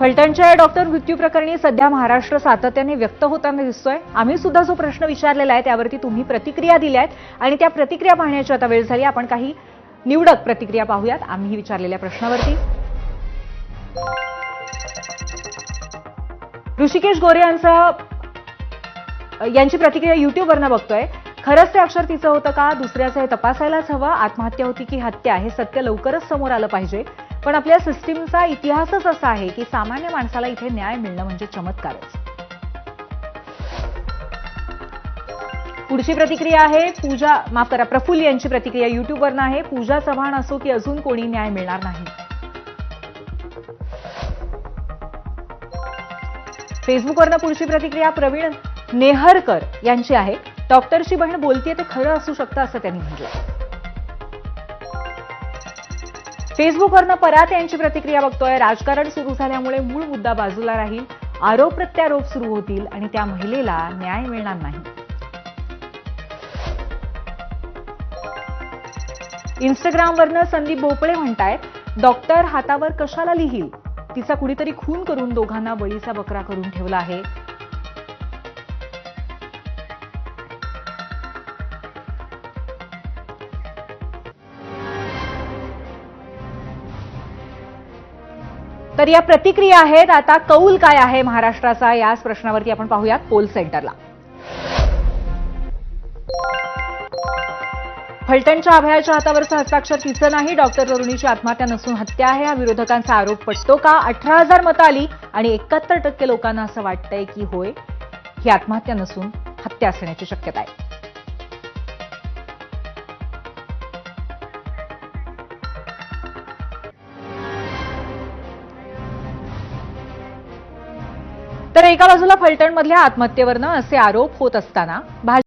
फलटणच्या या डॉक्टर मृत्यू प्रकरणी सध्या महाराष्ट्र सातत्याने व्यक्त होताना दिसतोय. आम्ही सुद्धा जो प्रश्न विचारलेला आहे त्यावरती तुम्ही प्रतिक्रिया दिल्या आहेत आणि त्या प्रतिक्रिया पाहण्याची आता वेळ झाली. आपण काही निवडक प्रतिक्रिया पाहूयात. आम्ही विचारलेल्या प्रश्नावरती. ऋषिकेश गोरे यांचा यांची प्रतिक्रिया युट्यूबवरनं बघतोय. खरंच ते अक्षर तिचं होतं का? दुसऱ्याचं हे तपासायलाच हवं. आत्महत्या होती की हत्या? हे सत्य लवकरच समोर आलं पाहिजे. पण आपल्या सिस्टीमचा इतिहासच असा आहे की सामान्य माणसाला इथे न्याय मिळणं म्हणजे चमत्कारच. पुढची प्रतिक्रिया आहे पूजा माफ करा प्रफुल्ल यांची प्रतिक्रिया युट्यूबवरनं आहे पूजा चव्हाण असो की अजून कोणी न्याय मिळणार नाही. फेसबुकवरनं पुढची प्रतिक्रिया प्रवीण नेहरकर यांची आहे. डॉक्टरची बहीण बोलतीये ते खरं असू शकतं असं त्यांनी म्हटलं फेसबुकवरनं परात यांची प्रतिक्रिया बघतोय. राजकारण सुरू झाल्यामुळे मूळ मुद्दा बाजूला राहील. आरोप प्रत्यारोप सुरू होतील आणि त्या महिलेला न्याय मिळणार नाही. इंस्टाग्रामवरनं संदीप भोपळे म्हणतायत डॉक्टर हातावर कशाला लिहील? तिचा कुणीतरी खून करून दोघांना बळीचा बकरा करून ठेवला आहे. तर या प्रतिक्रिया आहेत. आता कौल काय आहे महाराष्ट्राचा? याच प्रश्नावरती आपण पाहूयात पोल सेंटरला. फलटणच्या अभयाच्या हातावरचं हस्ताक्षर तिचं नाही. डॉक्टर तरुणीची आत्महत्या नसून हत्या आहे. हा विरोधकांचा आरोप पटतो का? अठरा हजार मतं आली आणि एकाहत्तर टक्के लोकांना असं वाटतंय की होय ही आत्महत्या नसून हत्या असण्याची शक्यता आहे. तर एका बाजूला फलटणमधल्या आत्महत्येवरनं असे आरोप होत असताना